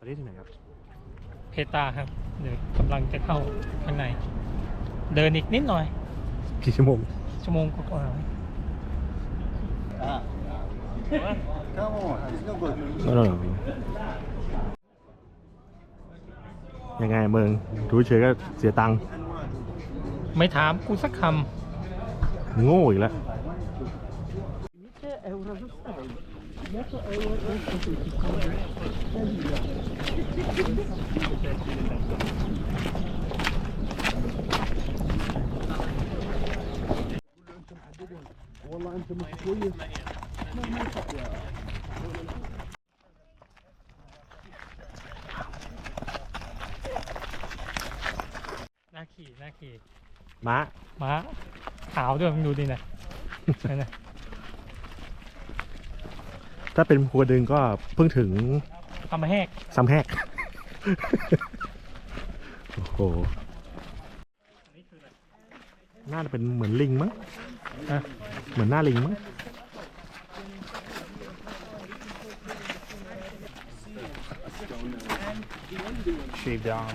ประเทศที่ไหนครับ เพตาครับ เดี๋ยวกำลังจะเข้าข้างใน เดินอีกนิดหน่อย กี่ชั่วโมง ชั่วโมงกว่า Ah. Come on, it's no good. ไม่หรอกยังไงเมืองดูเฉยๆก็เสียตังค์ๆไม่ถามกูสักคโง่อีกแล้วำน่าขี่น่าขี่ม้าม้าขาวด้วยมึงดูดินะนั่นนะ ถ้าเป็นภูกระดึงก็เพิ่งถึงทำแหกสามแหก โอ้โหน่าจะเป็นเหมือนลิงมั้งเหมือนหน้าลิงมั้ง shaved down.